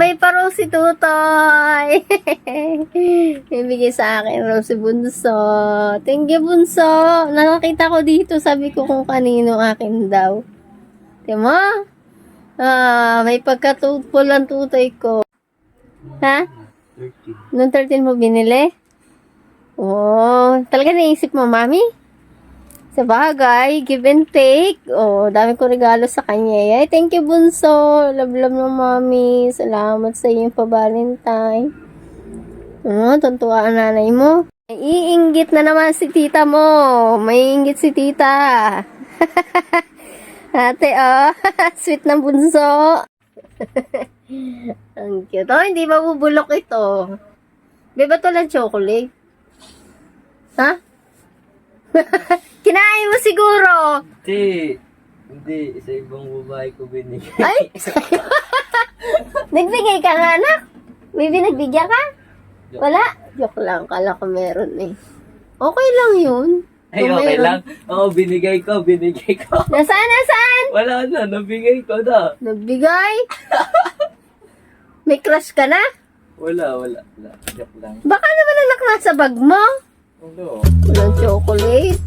May paro si Tutoy. Ibigay sa akin, Rose Bunso. Thank you, Bunso. Nakakita ko dito, sabi ko kung kanino akin daw. Diba? Ah, may pagkatutpol ang tutoy ko. Ha? 13. Noong 13 mo binili? Oo. talaga naisip mo, mami? Sa bagay, give and take. Oh, dami ko regalo sa kanya. Ay, thank you, Bunso. Love, love ng mami. Salamat sa iyong pa-valentine. Oo, tuntua ang nanay mo. Iinggit na naman si tita mo. May inggit si tita. Ate, oh. Sweet ng bunso. Ang cute. Oh, hindi mabubulok ito. Di ba to lang chocolate? Ha? Mo siguro. Hindi. Hindi. Sa ibang babae ko binigay. Ay! Nagbigay ka nga, anak. May binagbigyan ka? Wala? Joke lang. Kala ko meron eh. Okay lang yun. Ay, Kung okay meron. lang. Oo, binigay ko, binigay ko. Nasaan, nasaan? Wala na, nabigay ko na. Nagbigay? May crush ka na? Wala, wala, wala. Joke lang. Baka naman anak nasa bag mo. Ano? Walang chocolate.